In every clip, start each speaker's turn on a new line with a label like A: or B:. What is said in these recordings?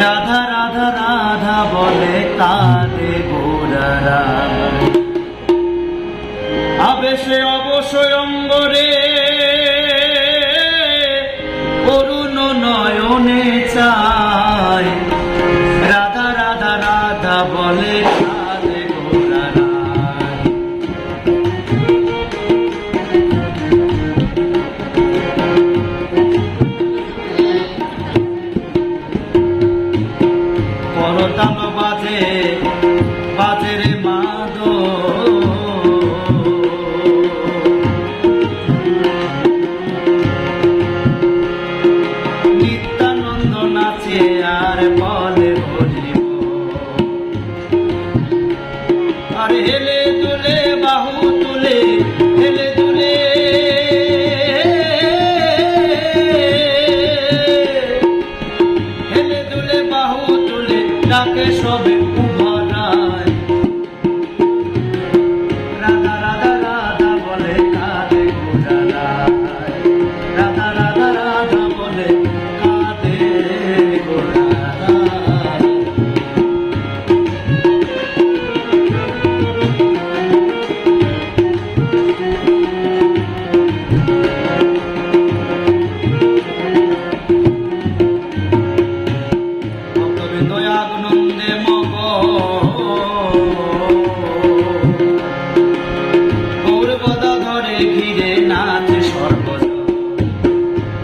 A: রাধা রাধা রাধা বলে কাঁদে গোরারা আবেশে অবশ্যই অঙ্গরে করতাল বাজে বাজে রে মাদো। নিত্যানন্দ নাচে আর বলে বলিব আর হেলে দুলে বাহু তুলে সবে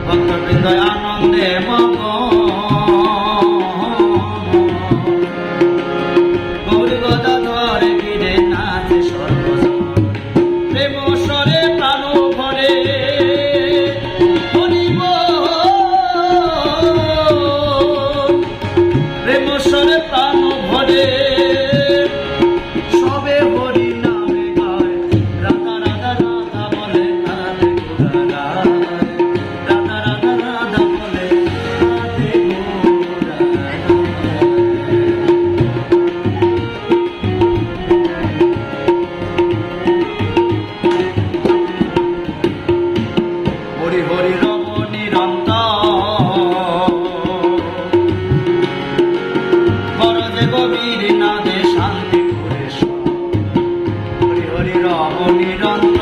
A: ভক্ত হৃদয় আনন্দে মগ গৌরীগদা ধরে গিরে নাচে সর্ব প্রেম সরে প্রাণ ভরে প্রেম সরে প্রাণ ভরে অবনিরন্ত